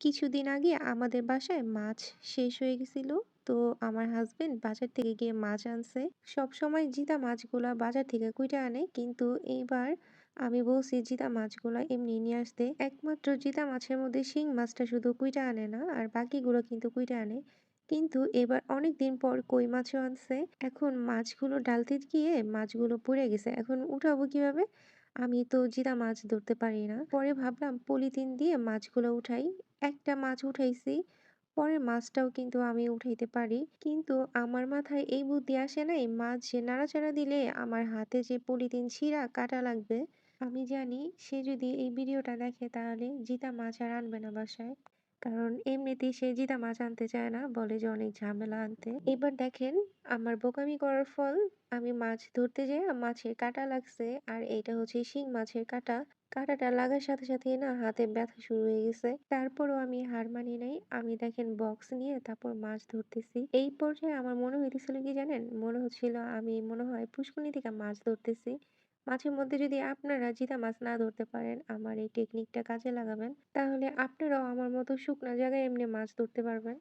কিছুদিন আগে আমাদের বাসায় মাছ শেষ হয়ে গেছিল। তো আমার হাসবেন্ড বাজার থেকে গিয়ে মাছ আনছে। সবসময় জিতা মাছগুলা বাজার থেকে কুইটা আনে কিন্তু এইবার আমি বলছি, জিতা মাছগুলা এমনি নিয়ে আসতে। একমাত্র জিতা মাছের মধ্যে শিং মাছটা শুধু কুইটা আনে না, আর বাকিগুলো কিন্তু কুইটা আনে। কিন্তু এবার অনেকদিন পর কই মাছও আনছে। এখন মাছগুলো ডালতে গিয়ে মাছগুলো পুড়ে গেছে। এখন উঠাবো কীভাবে? আমি তো জিতা মাছ ধরতে পারি না। পরে ভাবলাম পলিথিন দিয়ে মাছগুলো উঠাই। একটা মাছ উঠাইছি। পরের মাছটাও কিন্তু আমি উঠাইতে পারি। কিন্তু আমার মাথায় এই বুদ্ধি আসে নাই, মাছ যে নাড়াচাড়া দিলে আমার হাতে যে পলিথিন ছিঁড়া কাটা লাগবে। আমি জানি সে যদি এই ভিডিওটা দেখে তাহলে জিতা মাছ আর আনবে না বাসায়। কারণ এমনিতেই সে জিতা মাছ আনতে চায় না। বলে যে অনেক ঝামেলা আনতে। এবার দেখেন, আমার বোকামি করার ফল, আমি মাছ ধরতে যেয়ে মাছের কাঁটা লাগছে, আর এটা হচ্ছে শিং মাছের কাঁটা। কাঁটাটা লাগার সাথে সাথেই না হাতে ব্যথা শুরু হয়ে গেছে। তারপরও আমি হার মানি নাই। আমি দেখেন বক্স নিয়ে তারপর মাছ ধরতেছি। এই পর্যায়ে আমার মনে হইতেছিল কি জানেন? মনে হচ্ছিল আমি মনে হয় পুষ্কুনি থেকে মাছ ধরতেছি। মাঝে মধ্যে যদি আপনারা জিতা মাছ না ধরতে পারেন, আমার এই টেকনিকটা কাজে লাগাবেন। তাহলে আপনারাও আমার মতো শুকনা জায়গায় এমনি মাছ ধরতে পারবেন।